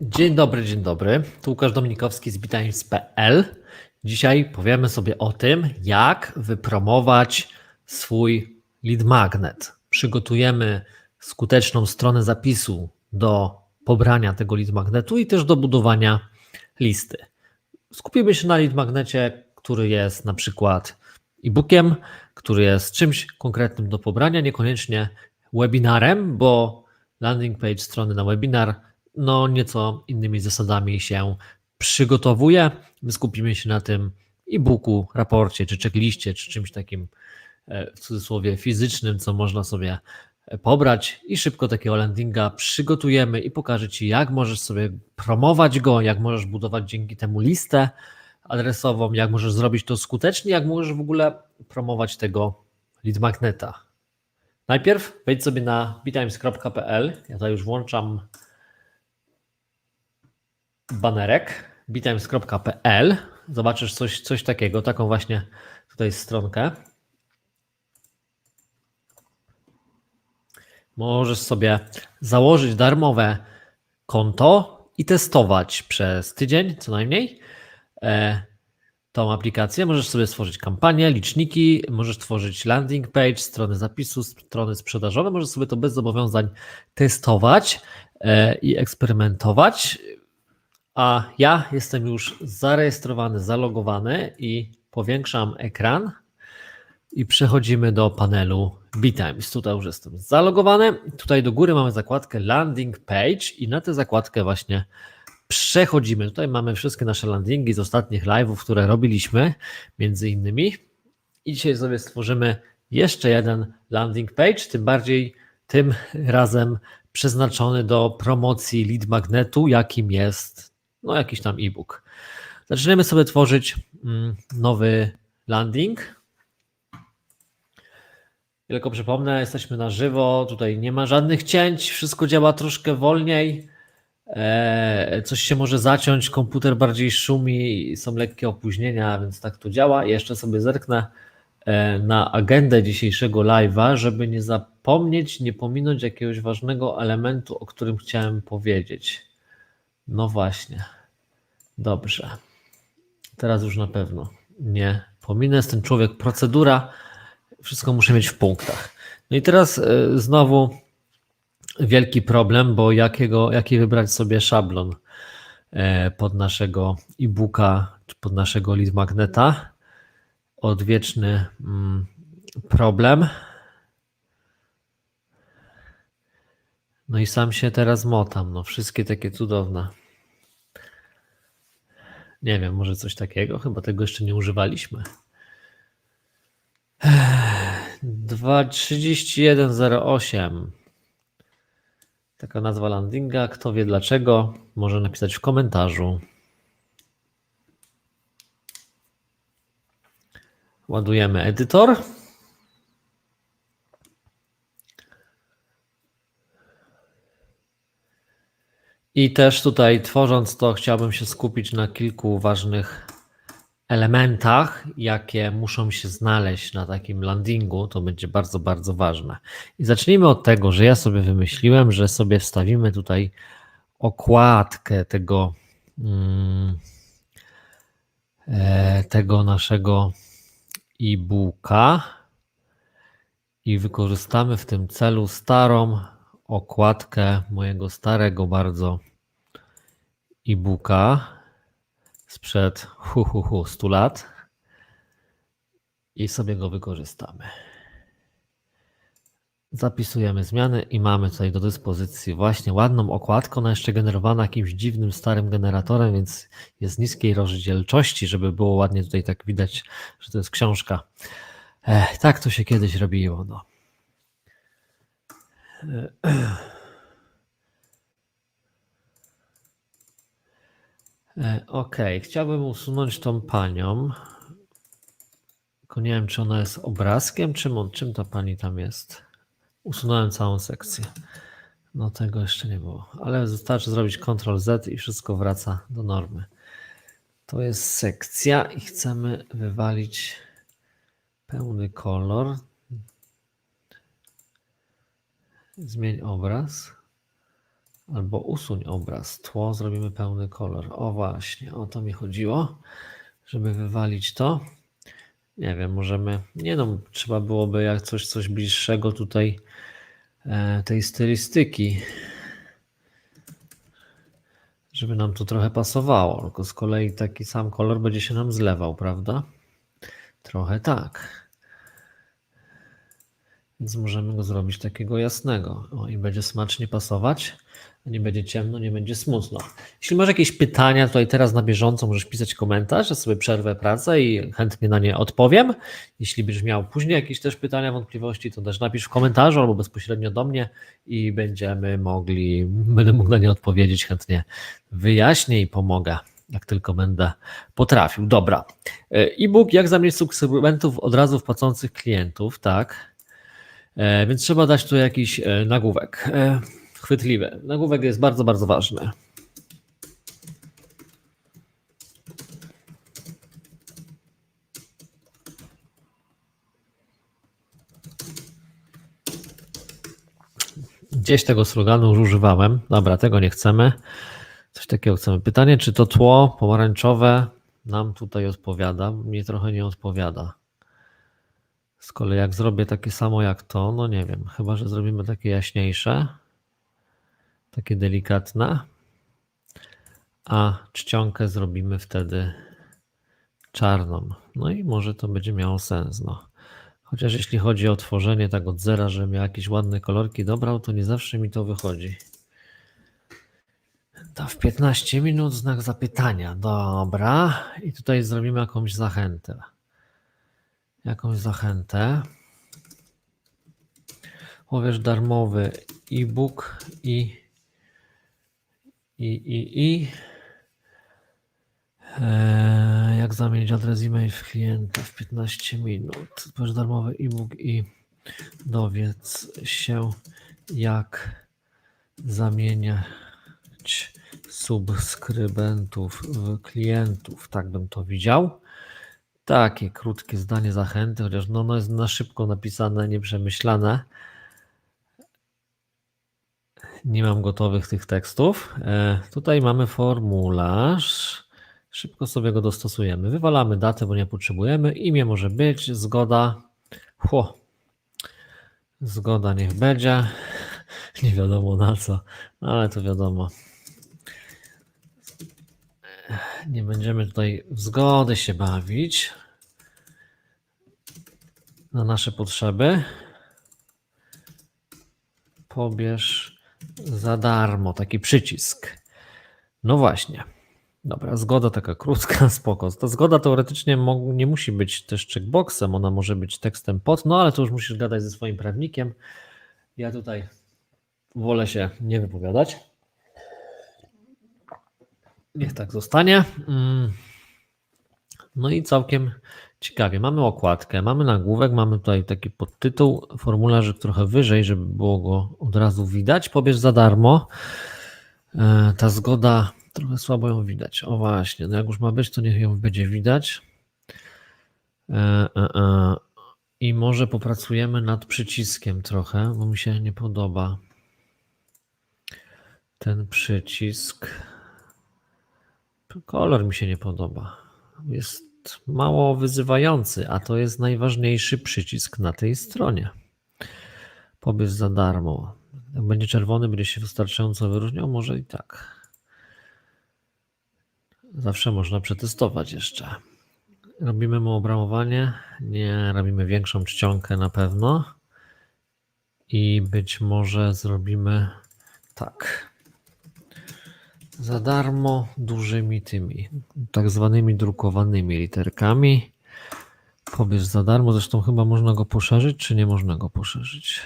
Dzień dobry, dzień dobry. Tu Łukasz Dominikowski z Bitimes.pl. Dzisiaj powiemy sobie o tym, jak wypromować swój lead magnet. Przygotujemy skuteczną stronę zapisu do pobrania tego lead magnetu i też do budowania listy. Skupimy się na lead magnecie, który jest na przykład e-bookiem, który jest czymś konkretnym do pobrania, niekoniecznie webinarem, bo landing page strony na webinar no nieco innymi zasadami się przygotowuje. My skupimy się na tym e-booku, raporcie, czy checkliście, czy czymś takim e, w cudzysłowie fizycznym, co można sobie e, pobrać i szybko takiego landinga przygotujemy i pokażę Ci, jak możesz sobie promować go, jak możesz budować dzięki temu listę adresową, jak możesz zrobić to skutecznie, jak możesz w ogóle promować tego lead magneta. Najpierw wejdź sobie na bitimes.pl. Ja tutaj już włączam banerek bitimes.pl. Zobaczysz coś, coś takiego, taką właśnie tutaj stronkę. Możesz sobie założyć darmowe konto i testować przez tydzień co najmniej e, tą aplikację. Możesz sobie stworzyć kampanię, liczniki, możesz tworzyć landing page, strony zapisu, strony sprzedażowe. Możesz sobie to bez zobowiązań testować e, i eksperymentować. A ja jestem już zarejestrowany, zalogowany i powiększam ekran i przechodzimy do panelu BeTimes. Tutaj już jestem zalogowany. Tutaj do góry mamy zakładkę Landing Page i na tę zakładkę właśnie przechodzimy. Tutaj mamy wszystkie nasze landingi z ostatnich live'ów, które robiliśmy, między innymi. I dzisiaj sobie stworzymy jeszcze jeden landing page, tym bardziej tym razem przeznaczony do promocji lead magnetu, jakim jest no jakiś tam e-book. Zaczynamy sobie tworzyć mm, nowy landing. Tylko przypomnę, jesteśmy na żywo, tutaj nie ma żadnych cięć, wszystko działa troszkę wolniej. E, coś się może zaciąć, komputer bardziej szumi, są lekkie opóźnienia, więc tak to działa. Jeszcze sobie zerknę e, na agendę dzisiejszego live'a, żeby nie zapomnieć, nie pominąć jakiegoś ważnego elementu, o którym chciałem powiedzieć. No właśnie. Dobrze. Teraz już na pewno nie pominę. Jest ten człowiek procedura. Wszystko muszę mieć w punktach. No i teraz y, znowu wielki problem, bo jakiego, jaki wybrać sobie szablon e, pod naszego e-booka czy pod naszego lead magneta. Odwieczny mm, problem. No i sam się teraz motam. No, wszystkie takie cudowne. Nie wiem, może coś takiego? Chyba tego jeszcze nie używaliśmy. 2.31.08 Taka nazwa landinga. Kto wie dlaczego? Może napisać w komentarzu. Ładujemy edytor. I też tutaj tworząc to, chciałbym się skupić na kilku ważnych elementach, jakie muszą się znaleźć na takim landingu. To będzie bardzo, bardzo ważne. I zacznijmy od tego, że ja sobie wymyśliłem, że sobie wstawimy tutaj okładkę tego, mm, e, tego naszego e-booka i wykorzystamy w tym celu starą okładkę mojego starego bardzo e-booka sprzed hu, hu, hu, 100 lat i sobie go wykorzystamy. Zapisujemy zmiany i mamy tutaj do dyspozycji właśnie ładną okładkę. Ona jeszcze generowana jakimś dziwnym, starym generatorem, więc jest niskiej rozdzielczości, żeby było ładnie tutaj tak widać, że to jest książka. Ech, tak to się kiedyś robiło. No. E, ok, chciałbym usunąć tą panią. Tylko nie wiem, czy ona jest obrazkiem, czym, czym ta pani tam jest. Usunąłem całą sekcję. No tego jeszcze nie było, ale wystarczy zrobić Ctrl Z i wszystko wraca do normy. To jest sekcja i chcemy wywalić pełny kolor. Zmień obraz. Albo usuń obraz. Tło zrobimy pełny kolor. O właśnie, o to mi chodziło, żeby wywalić to. Nie wiem, możemy. Nie no, trzeba byłoby jak coś, coś bliższego tutaj e, tej stylistyki, żeby nam to trochę pasowało. Tylko z kolei taki sam kolor będzie się nam zlewał, prawda? Trochę tak. Więc możemy go zrobić takiego jasnego. O, i będzie smacznie pasować. Nie będzie ciemno, nie będzie smutno. Jeśli masz jakieś pytania, tutaj teraz na bieżąco możesz pisać komentarz, ja sobie przerwę pracę i chętnie na nie odpowiem. Jeśli będziesz miał później jakieś też pytania, wątpliwości, to też napisz w komentarzu albo bezpośrednio do mnie i będziemy mogli, będę mógł na nie odpowiedzieć chętnie. Wyjaśnię i pomogę, jak tylko będę potrafił. Dobra. E-book, jak zamienić subskrybentów od razu w płacących klientów, tak. E, więc trzeba dać tu jakiś e, nagłówek. E, chwytliwy. Nagłówek jest bardzo, bardzo ważny. Gdzieś tego sloganu już używałem. Dobra, tego nie chcemy. Coś takiego chcemy. Pytanie, czy to tło pomarańczowe nam tutaj odpowiada? Mnie trochę nie odpowiada. Z kolei jak zrobię takie samo jak to, no nie wiem, chyba że zrobimy takie jaśniejsze, takie delikatne, a czcionkę zrobimy wtedy czarną. No i może to będzie miało sens. No. Chociaż jeśli chodzi o tworzenie tak od zera, żebym jakieś ładne kolorki dobrał, to nie zawsze mi to wychodzi. To w 15 minut znak zapytania. Dobra. I tutaj zrobimy jakąś zachętę jakąś zachętę. Powiesz darmowy e-book i i i i eee, jak zamienić adres e-mail w klienta w 15 minut. Powiesz darmowy e-book i dowiedz się jak zamieniać subskrybentów w klientów. Tak bym to widział. Takie krótkie zdanie zachęty, chociaż no, no jest na szybko napisane, nieprzemyślane. Nie mam gotowych tych tekstów. E, tutaj mamy formularz. Szybko sobie go dostosujemy. Wywalamy datę, bo nie potrzebujemy. Imię może być, zgoda. Chło. Zgoda niech będzie. Nie wiadomo na co, ale to wiadomo. Nie będziemy tutaj w zgody się bawić na nasze potrzeby. Pobierz za darmo taki przycisk. No właśnie. Dobra, zgoda taka krótka, spoko. Ta zgoda teoretycznie nie musi być też checkboxem, ona może być tekstem pod, no ale to już musisz gadać ze swoim prawnikiem. Ja tutaj wolę się nie wypowiadać. Niech tak zostanie. Mm. No i całkiem ciekawie. Mamy okładkę, mamy nagłówek, mamy tutaj taki podtytuł, formularzyk trochę wyżej, żeby było go od razu widać. Pobierz za darmo. E, ta zgoda, trochę słabo ją widać. O właśnie, no jak już ma być, to niech ją będzie widać. E, e, I może popracujemy nad przyciskiem trochę, bo mi się nie podoba ten przycisk. Kolor mi się nie podoba. Jest mało wyzywający, a to jest najważniejszy przycisk na tej stronie. Pobierz za darmo. Jak będzie czerwony, będzie się wystarczająco wyróżniał, może i tak. Zawsze można przetestować jeszcze. Robimy mu obramowanie. Nie, robimy większą czcionkę na pewno. I być może zrobimy tak za darmo dużymi tymi, tak zwanymi drukowanymi literkami. Pobierz za darmo, zresztą chyba można go poszerzyć, czy nie można go poszerzyć?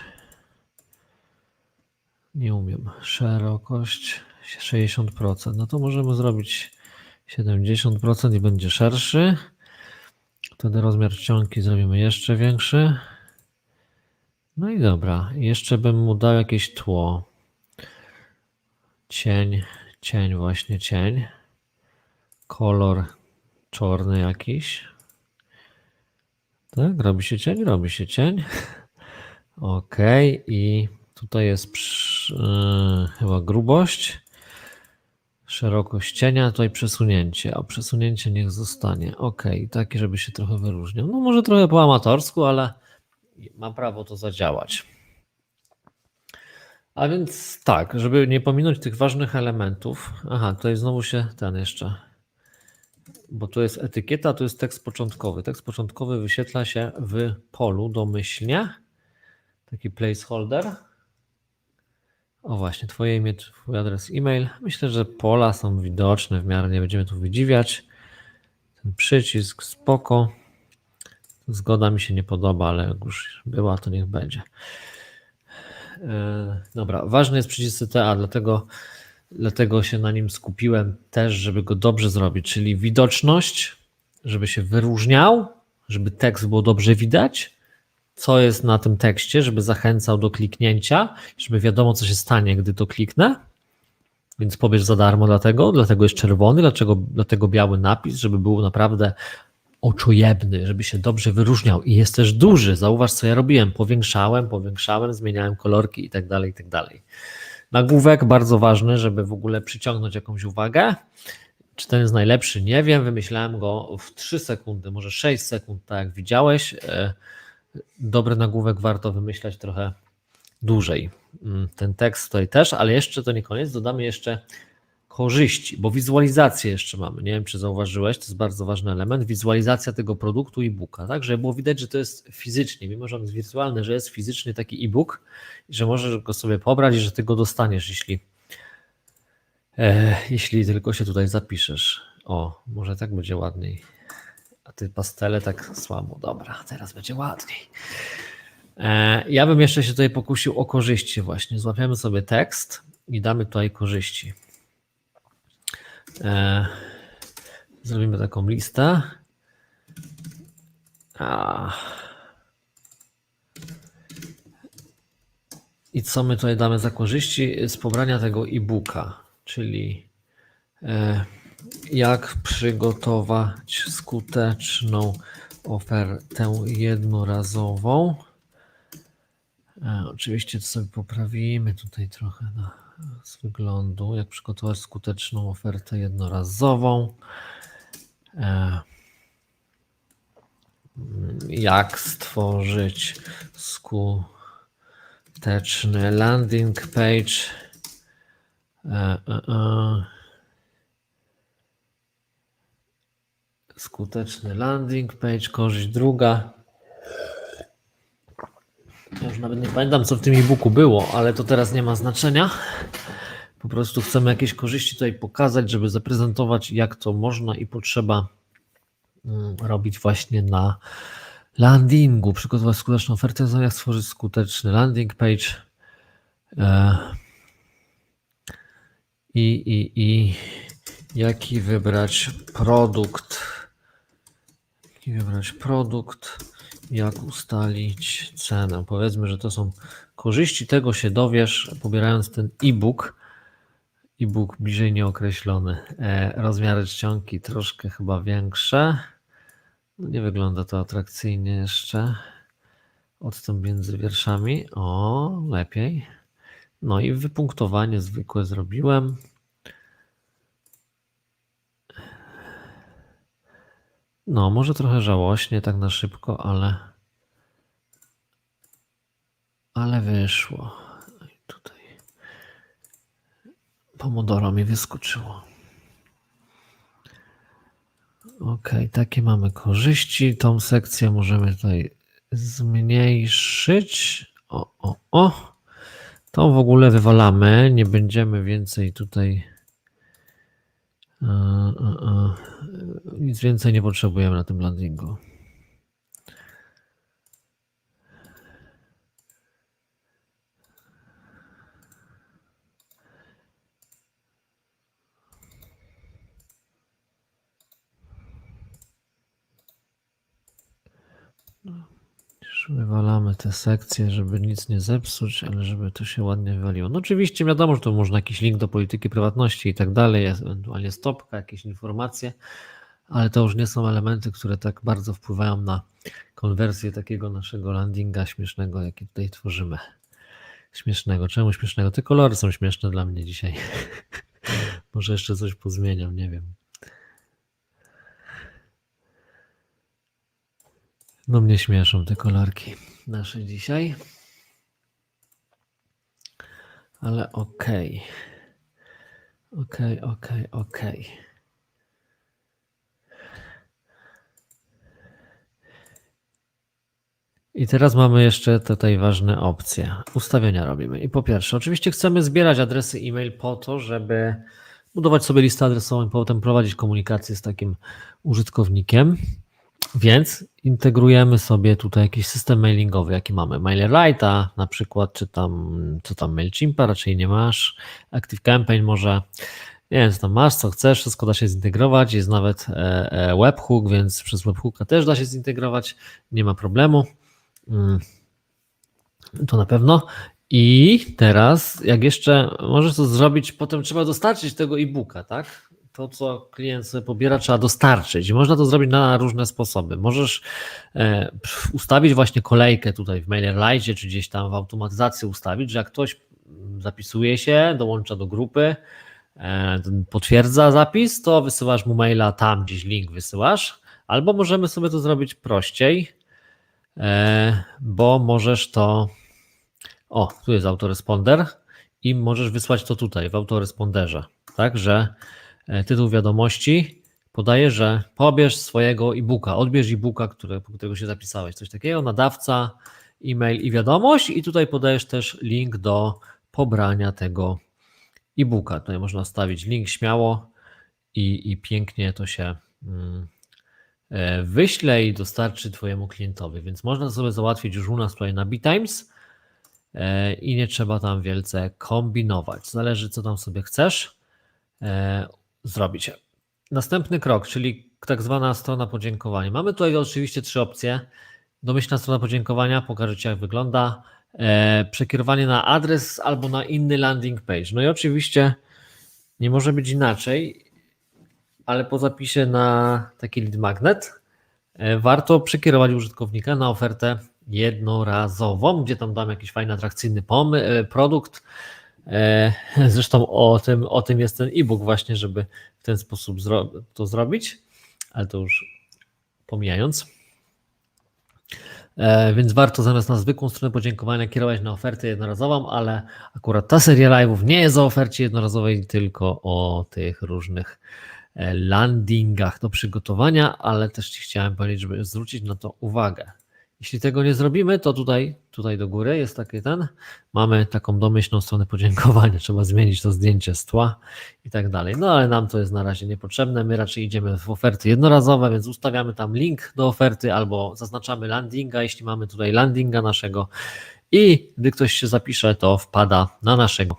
Nie umiem. Szerokość 60%. No to możemy zrobić 70% i będzie szerszy. Wtedy rozmiar czcionki zrobimy jeszcze większy. No i dobra. Jeszcze bym mu dał jakieś tło. Cień Cień, właśnie cień. Kolor czarny jakiś. Tak, robi się cień, robi się cień. Ok, i tutaj jest Sz- chyba grubość, szerokość cienia, tutaj przesunięcie, a przesunięcie niech zostanie. Ok, takie, żeby się trochę wyróżniał. No może trochę po amatorsku, ale ma prawo to zadziałać. A więc tak, żeby nie pominąć tych ważnych elementów. Aha, tutaj znowu się ten jeszcze. Bo tu jest etykieta, tu jest tekst początkowy. Tekst początkowy wyświetla się w polu domyślnie. Taki placeholder. O właśnie, Twoje imię, Twój adres e-mail. Myślę, że pola są widoczne w miarę, nie będziemy tu wydziwiać. Ten przycisk spoko. Zgoda mi się nie podoba, ale jak już była, to niech będzie. E, Dobra, ważny jest przycisk CTA, dlatego, dlatego się na nim skupiłem też, żeby go dobrze zrobić, czyli widoczność, żeby się wyróżniał, żeby tekst było dobrze widać, co jest na tym tekście, żeby zachęcał do kliknięcia, żeby wiadomo, co się stanie, gdy to kliknę. Więc pobierz za darmo dlatego, dlatego jest czerwony, dlaczego, dlatego biały napis, żeby był naprawdę oczojebny, żeby się dobrze wyróżniał i jest też duży. Zauważ, co ja robiłem. Powiększałem, powiększałem, zmieniałem kolorki i tak dalej, i tak dalej. Nagłówek bardzo ważny, żeby w ogóle przyciągnąć jakąś uwagę. Czy ten jest najlepszy? Nie wiem. Wymyślałem go w 3 sekundy, może 6 sekund, tak jak widziałeś. E, Dobry nagłówek warto wymyślać trochę dłużej. Mm, Ten tekst tutaj też, ale jeszcze to nie koniec. Dodamy jeszcze korzyści, bo wizualizację jeszcze mamy. Nie wiem, czy zauważyłeś, to jest bardzo ważny element. Wizualizacja tego produktu e-booka, tak, żeby było widać, że to jest fizycznie, mimo że on jest wirtualny, że jest fizycznie taki e-book że możesz go sobie pobrać i że ty go dostaniesz, jeśli, e, jeśli tylko się tutaj zapiszesz. O, może tak będzie ładniej. A ty pastele tak słabo. Dobra, teraz będzie ładniej. E, Ja bym jeszcze się tutaj pokusił o korzyści właśnie. Złapiemy sobie tekst i damy tutaj korzyści. E, Zrobimy taką listę. I co my tutaj damy za korzyści z pobrania tego e-booka, czyli e, jak przygotować skuteczną ofertę jednorazową. E, Oczywiście to sobie poprawimy tutaj trochę na, z wyglądu, jak przygotować skuteczną ofertę jednorazową. E, Jak stworzyć skuteczny landing page. E, e. Skuteczny landing page, korzyść druga. Już nawet nie pamiętam, co w tym e-booku było, ale to teraz nie ma znaczenia. Po prostu chcemy jakieś korzyści tutaj pokazać, żeby zaprezentować, jak to można i potrzeba mm, robić właśnie na landingu. Przygotować skuteczną ofertę, jak stworzyć skuteczny landing page. E, I, i, i jaki wybrać produkt. Jaki wybrać produkt jak ustalić cenę. Powiedzmy, że to są korzyści, tego się dowiesz, pobierając ten e-book. E-book bliżej nieokreślony. E, rozmiary czcionki troszkę chyba większe. No nie wygląda to atrakcyjnie jeszcze. Odstęp między wierszami. O, lepiej. No i wypunktowanie zwykłe zrobiłem. No, może trochę żałośnie, tak na szybko, ale. Ale wyszło. Tutaj. Pomodoro mi wyskoczyło. Ok, takie mamy korzyści. Tą sekcję możemy tutaj zmniejszyć. O, o, o. Tą w ogóle wywalamy. Nie będziemy więcej tutaj. E, e, e, Nic więcej nie potrzebujemy na tym landingu. Wywalamy te sekcje, żeby nic nie zepsuć, ale żeby to się ładnie wywaliło. No oczywiście wiadomo, że tu można jakiś link do polityki prywatności i tak dalej, ewentualnie stopka, jakieś informacje, ale to już nie są elementy, które tak bardzo wpływają na konwersję takiego naszego landinga śmiesznego, jaki tutaj tworzymy. Śmiesznego. Czemu śmiesznego? Te kolory są śmieszne dla mnie dzisiaj. Może jeszcze coś pozmieniam, nie wiem. No mnie śmieszą te kolorki nasze dzisiaj. Ale okej. Okej, okej, okej. I teraz mamy jeszcze tutaj ważne opcje. Ustawienia robimy. I po pierwsze, oczywiście chcemy zbierać adresy e-mail po to, żeby budować sobie listę adresową i potem prowadzić komunikację z takim użytkownikiem. Więc integrujemy sobie tutaj jakiś system mailingowy, jaki mamy. MailerLite'a na przykład, czy tam, co tam MailChimpa raczej nie masz. ActiveCampaign może. Nie wiem, co tam masz, co chcesz, wszystko da się zintegrować. Jest nawet e, e, webhook, więc przez webhooka też da się zintegrować. Nie ma problemu. Mm. To na pewno. I teraz, jak jeszcze możesz to zrobić, potem trzeba dostarczyć tego e-booka, tak? To, co klient sobie pobiera, trzeba dostarczyć. Można to zrobić na różne sposoby. Możesz e, ustawić właśnie kolejkę tutaj w MailerLite, czy gdzieś tam w automatyzacji ustawić, że jak ktoś zapisuje się, dołącza do grupy, e, potwierdza zapis, to wysyłasz mu maila tam, gdzieś link wysyłasz. Albo możemy sobie to zrobić prościej, e, bo możesz to o, tu jest autoresponder i możesz wysłać to tutaj w autoresponderze. Tak, że e, tytuł wiadomości podaje, że pobierz swojego e-booka, odbierz e-booka, które, którego się zapisałeś. Coś takiego, nadawca, e-mail i wiadomość i tutaj podajesz też link do pobrania tego e-booka. Tutaj można stawić link śmiało i, i pięknie to się mm, e, wyśle i dostarczy Twojemu klientowi. Więc można sobie załatwić już u nas tutaj na BeTimes E, i nie trzeba tam wielce kombinować. Zależy, co tam sobie chcesz e, zrobić. Następny krok, czyli tak zwana strona podziękowania. Mamy tutaj oczywiście trzy opcje. Domyślna strona podziękowania, pokażę Ci, jak wygląda. E, przekierowanie na adres albo na inny landing page. No i oczywiście nie może być inaczej, ale po zapisie na taki lead magnet warto przekierować użytkownika na ofertę jednorazową, gdzie tam dam jakiś fajny, atrakcyjny pomy- produkt. E, zresztą o tym, o tym jest ten e-book właśnie, żeby w ten sposób zro- to zrobić, ale to już pomijając. E, więc warto zamiast na zwykłą stronę podziękowania kierować na ofertę jednorazową, ale akurat ta seria live'ów nie jest o ofercie jednorazowej, tylko o tych różnych e, landingach do przygotowania, ale też Ci chciałem powiedzieć, żeby zwrócić na to uwagę. Jeśli tego nie zrobimy, to tutaj, tutaj do góry jest taki ten, mamy taką domyślną stronę podziękowania, trzeba zmienić to zdjęcie z tła i tak dalej. No ale nam to jest na razie niepotrzebne, my raczej idziemy w oferty jednorazowe, więc ustawiamy tam link do oferty albo zaznaczamy landinga, jeśli mamy tutaj landinga naszego. I gdy ktoś się zapisze, to wpada na naszego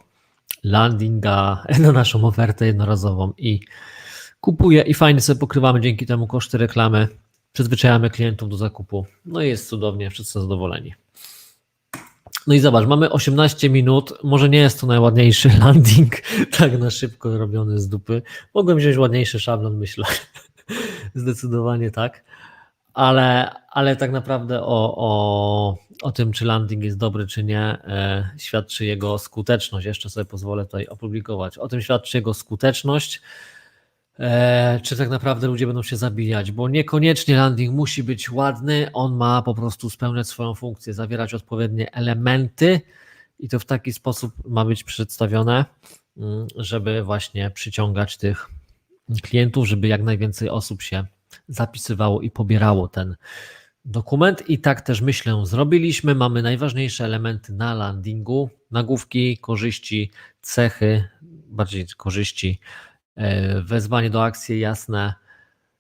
landinga, na naszą ofertę jednorazową i kupuje. I fajnie sobie pokrywamy dzięki temu koszty reklamy przyzwyczajamy klientów do zakupu. No i jest cudownie, wszyscy zadowoleni. No i zobacz, mamy 18 minut. Może nie jest to najładniejszy landing, tak na szybko robiony z dupy. Mogłem wziąć ładniejszy szablon, myślę. Zdecydowanie tak. Ale, ale tak naprawdę o, o, o tym, czy landing jest dobry, czy nie, e, świadczy jego skuteczność. Jeszcze sobie pozwolę tutaj opublikować. O tym świadczy jego skuteczność E, czy tak naprawdę ludzie będą się zabijać, bo niekoniecznie landing musi być ładny, on ma po prostu spełniać swoją funkcję, zawierać odpowiednie elementy i to w taki sposób ma być przedstawione, mm, żeby właśnie przyciągać tych klientów, żeby jak najwięcej osób się zapisywało i pobierało ten dokument. I tak też myślę, zrobiliśmy. Mamy najważniejsze elementy na landingu: nagłówki, korzyści, cechy, bardziej korzyści wezwanie do akcji jasne,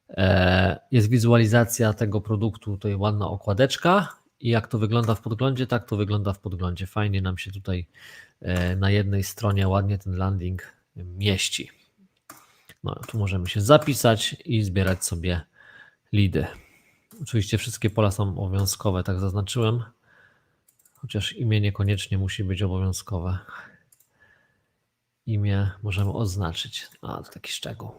e, jest wizualizacja tego produktu, tutaj ładna okładeczka i jak to wygląda w podglądzie, tak to wygląda w podglądzie. Fajnie nam się tutaj e, na jednej stronie ładnie ten landing mieści. No, tu możemy się zapisać i zbierać sobie lidy. Oczywiście wszystkie pola są obowiązkowe, tak zaznaczyłem, chociaż imię niekoniecznie musi być obowiązkowe imię możemy oznaczyć. A, to taki szczegół.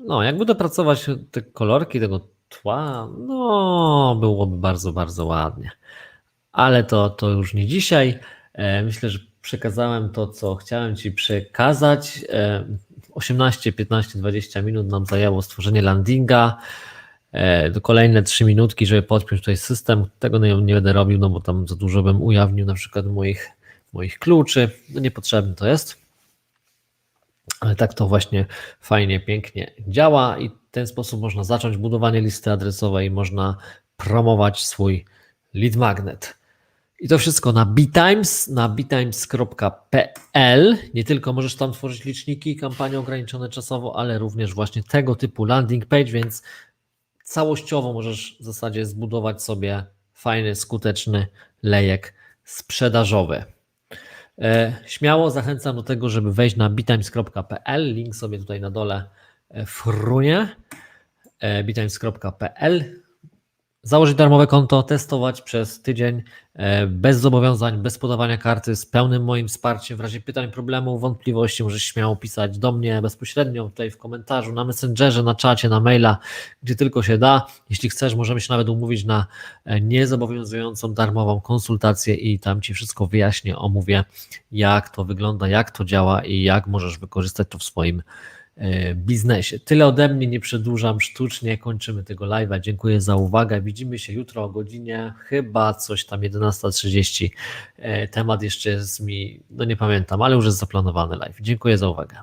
No, jakby dopracować te kolorki tego tła, no, byłoby bardzo, bardzo ładnie. Ale to, to już nie dzisiaj. E, Myślę, że przekazałem to, co chciałem Ci przekazać. E, 18, 15, 20 minut nam zajęło stworzenie landinga. E, kolejne 3 minutki, żeby podpiąć tutaj system. Tego nie, nie będę robił, no bo tam za dużo bym ujawnił na przykład moich, moich kluczy. No niepotrzebne to jest. Ale tak to właśnie fajnie, pięknie działa i w ten sposób można zacząć budowanie listy adresowej, można promować swój lead magnet. I to wszystko na btimes, na btimes.pl. Nie tylko możesz tam tworzyć liczniki kampanie ograniczone czasowo, ale również właśnie tego typu landing page, więc całościowo możesz w zasadzie zbudować sobie fajny, skuteczny lejek sprzedażowy. E, Śmiało zachęcam do tego, żeby wejść na btimes.pl. Link sobie tutaj na dole e, frunie. E, btimes.pl. Założyć darmowe konto, testować przez tydzień e, bez zobowiązań, bez podawania karty, z pełnym moim wsparciem. W razie pytań, problemów, wątpliwości możesz śmiało pisać do mnie bezpośrednio tutaj w komentarzu, na Messengerze, na czacie, na maila, gdzie tylko się da. Jeśli chcesz, możemy się nawet umówić na e, niezobowiązującą darmową konsultację i tam Ci wszystko wyjaśnię, omówię, jak to wygląda, jak to działa i jak możesz wykorzystać to w swoim biznesie. Tyle ode mnie, nie przedłużam sztucznie, kończymy tego live'a. Dziękuję za uwagę. Widzimy się jutro o godzinie chyba coś tam 11.30. E, Temat jeszcze jest mi, no nie pamiętam, ale już jest zaplanowany live. Dziękuję za uwagę.